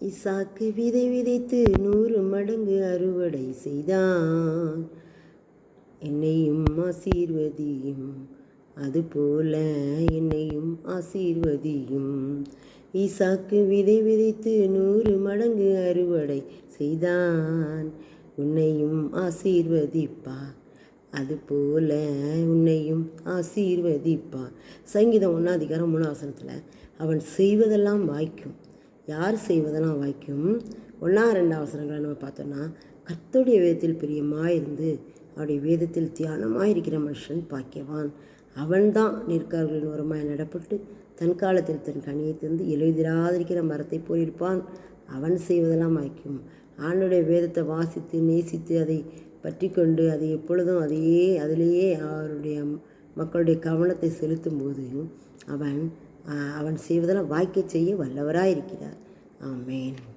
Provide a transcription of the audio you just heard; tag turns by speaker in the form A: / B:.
A: இசாக்கு விதை விதைத்து நூறு மடங்கு அறுவடை செய்தான். என்னையும் ஆசீர்வதியும் அதுபோல என்னையும் ஆசீர்வதியும். ஈசாக்கு விதை விதைத்து நூறு மடங்கு அறுவடை செய்தான். உன்னையும் ஆசீர்வதிப்பா அதுபோல உன்னையும் ஆசீர்வதிப்பா. சங்கீதம் ஒன்றாதிகாரம் மூணாவசனத்தில் அவன் செய்வதெல்லாம் வாய்க்கும். யார் செய்வதெல்லாம் வாய்க்கும்? ஒன்றா ரெண்டு அவசரங்களை நம்ம பார்த்தோன்னா கர்த்தருடைய வேதத்தில் பிரியமாக இருந்து அவருடைய வேதத்தில் தியானமாக இருக்கிற மனுஷன் பாக்கியவான். அவன்தான் நிற்கார்களின் உரமாய் நடப்பட்டு தன் காலத்தில் தன் கனியை தந்து எழுதிராதிருக்கிற மரத்தை போல் அவன் செய்வதெல்லாம் வாய்க்கும். ஆண்டுடைய வேதத்தை வாசித்து நேசித்து அதை பற்றி கொண்டு அதை எப்பொழுதும் அதையே அதிலேயே அவருடைய மக்களுடைய கவனத்தை செலுத்தும் போது அவன் அவன் செய்வதெல்லாம் வாய்க்க செய்ய வல்லவராக இருக்கிறார் Amen.